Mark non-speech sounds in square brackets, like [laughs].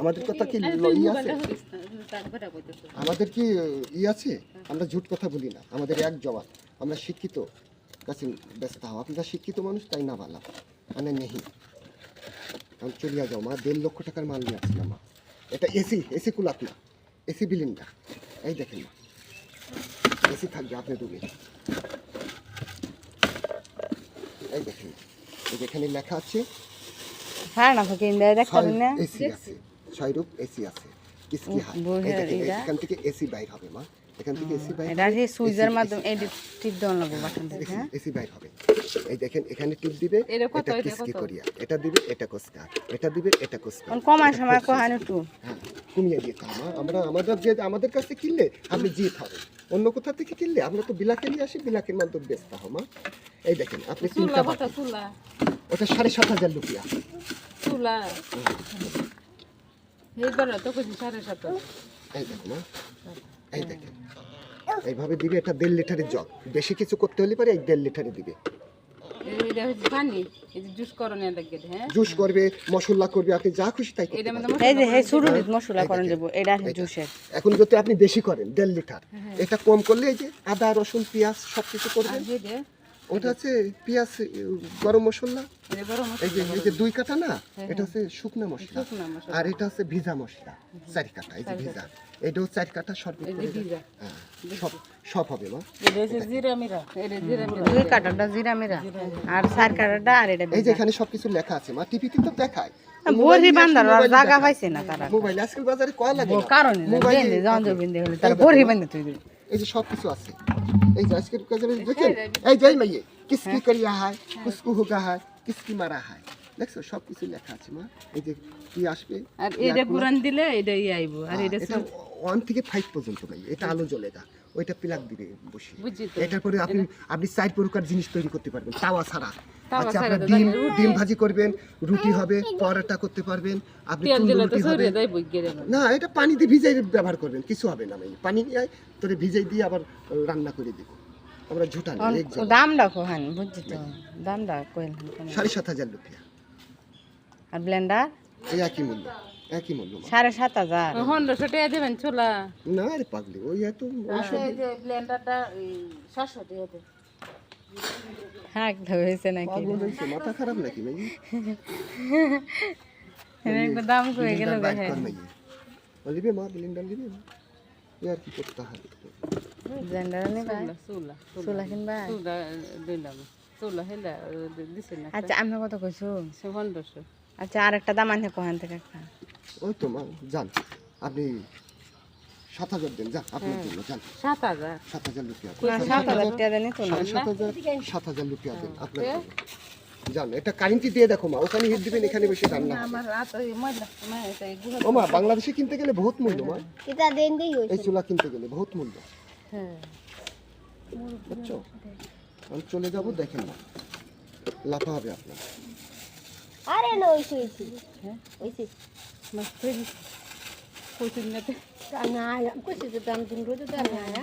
আমাদের কথা কি আমাদের কি ই আছে? আমরা ঝুট কথা বলি না। আমাদের এক জবাব আমরা শিক্ষিত। কাছে ব্যস্ত হও। আপনারা শিক্ষিত মানুষ তাই না বালা? মানে নেহি। আমি চলিয়া যাও মা দেড় লক্ষ টাকার মাল নিয়ে আসলাম মা। এটা এসি এসি কুলাত না। এসি বিলিন্ডা এই দেখেন মা। এসি থাকবে আপনি ডুবে এই দেখেন এই যেখানে লেখা আছে হ্যাঁ না ফকির দেয় দেখতে না। এসি আছে ছয়রূপ এসি আছে। কিসকি হাই বঢ়িয়া এই দেখেন, এইটা। এখান থেকে এসি বাইর হবে মা। এখান থেকে এসি বাইর এটা সেই সুইজের মাধ্যমে এই টিপ দেওয়া লাগবে বাটন থেকে হ্যাঁ? এসি বাইর হবে। এই দেখেন এখানে টিপ দিবে এটা কিসকি করিয়া। দিবে এটা কোসকা। এটা দিবে এটা কোসকা। কোন সময় কহান একটু। হ্যাঁ কমিয়ে দিয়ে মা। আমরা আমাদের যে আমাদের কাছে কিনলে আপনি জিত হবে। অন্য কোথা থেকে কিনলে? আমরা তো বিলাকে নিয়ে আসি বিলাকের মাধ্যমে ব্যস্ত হো মা। এই দেখেন আপনি ওটা সাড়ে সাত হাজার রুপিয়া। চুলা এইবার তো কিছু সাড়ে সাত এই দেখো মা এই দেখেন এইভাবে দিবে এটা দেড় লিটারের জগ। বেশি কিছু করতে হলে পারে এই দেড় লিটারে দিবে। জুস হ্যাঁ? জুস করবে মশলা করবে আপনি যা খুশি তাই করতে এটা পারেন। মধ্যে এই যে এই সুরুলিত মশলা করেন এটা জুসের। এখন যদি আপনি বেশি করেন দেড় লিটার এটা কম করলে এই যে আদা রসুন পেঁয়াজ সব কিছু করবেন ওটা হচ্ছে পেঁয়াজ গরম মশলা? এই যে এই যে দুই কাটা না? এটা হচ্ছে শুকনো মশলা। আর এটা হচ্ছে ভিজা মশলা। চার কাটা এই যে ভিজা। এটাও চার কাটা হ্যাঁ, সব সব হবে মা। এটা হচ্ছে জিরা মিরা। এটা জিরা মিরা। দুই কাটাটা জিরা মিরা। আর চার কাটাটা আর এটা এই যে এখানে সবকিছু লেখা আছে মা। টিভিতে তো দেখায়। বড়ি বান্ধার জায়গা পাইছে না তারা। মোবাইল আজকাল বাজারে কয় লাগে। কারণে মোবাইলে হলে তার বড়ি তুই এই যে সব কিছু আছে। এই যে আজকে কাজে দেখেন? এই যাই মাইয়ে কিসকি করিয়া হয় কুসকু হুকা হয় কিসকি মারা হয়। দেখছ সব কিছু লেখা আছে মা। এই যে কি আসবে? আর এটা কোরআন দিলে এটা আইবো আর এটা ওয়ান থেকে ফাইভ পর্যন্ত ভাই এটা আলো জ্বলে গা ওইটা প্লাগ দিবে বসে এটার পরে আপনি আপনি চার প্রকার জিনিস তৈরি করতে পারবেন তাওয়া ছাড়া। আচ্ছা আপনার ডিম ডিম ভাজি করবেন রুটি হবে পরোটা করতে পারবেন আপনি দিলে হবে। না এটা পানি দিয়ে ভিজাই ব্যবহার করবেন কিছু হবে না পানি নিয়ে তোরে ভিজাই দিয়ে আবার রান্না করে দিব। আমরা ঝুটা জন। দামটা কোহান বুঝছি তো? দামটা কইল সাড়ে সাত হাজার রুপিয়া। আর ব্লেন্ডার এই একই মূল্য। একই মূল্য সাড়ে সাত হাজার। পনেরোশো টাকা দেবেন চুলা। না রে পাগলি ওই এত ব্লেন্ডারটা ছশো টাকা হ্যাঁ নাকি? মাথা খারাপ নাকি নাকি? [laughs] একটা দাম কয়ে গেল ও লিবে মা বিলিন্ডার লিবে আর কি করতে হবে ব্লেন্ডার নিবা চুলা চুলা কিনবা? চুলা দিলাম। চুলা হেলা দিছে আচ্ছা আমি কত কইছো? সে পনেরোশো। আচ্ছা আর একটা দাম আনতে কোহান থেকে একটা। ওই তো মা যান। আপনি সাত হাজার দেন যান আপনার জন্য যান। সাত হাজার। সাত হাজার রুপিয়া সাত হাজার দেন না। সাত হাজার দেন আপনার। যান এটা কারেন্টি দিয়ে দেখো মা ওখানে হিট দিবেন এখানে গুঁড়ো ও মা বাংলাদেশে কিনতে গেলে বহুত মূল্য মা। এটা দেন দেই এই চুলা কিনতে গেলে বহুত মূল্য। হ্যাঁ। বুঝছ? আমি চলে যাব দেখেন না। লাফা হবে আপনার। আরে না ওই হ্যাঁ ওইছে মাছ তৈরি কইছিল না কইছে তো দাম দিন রোজ দাম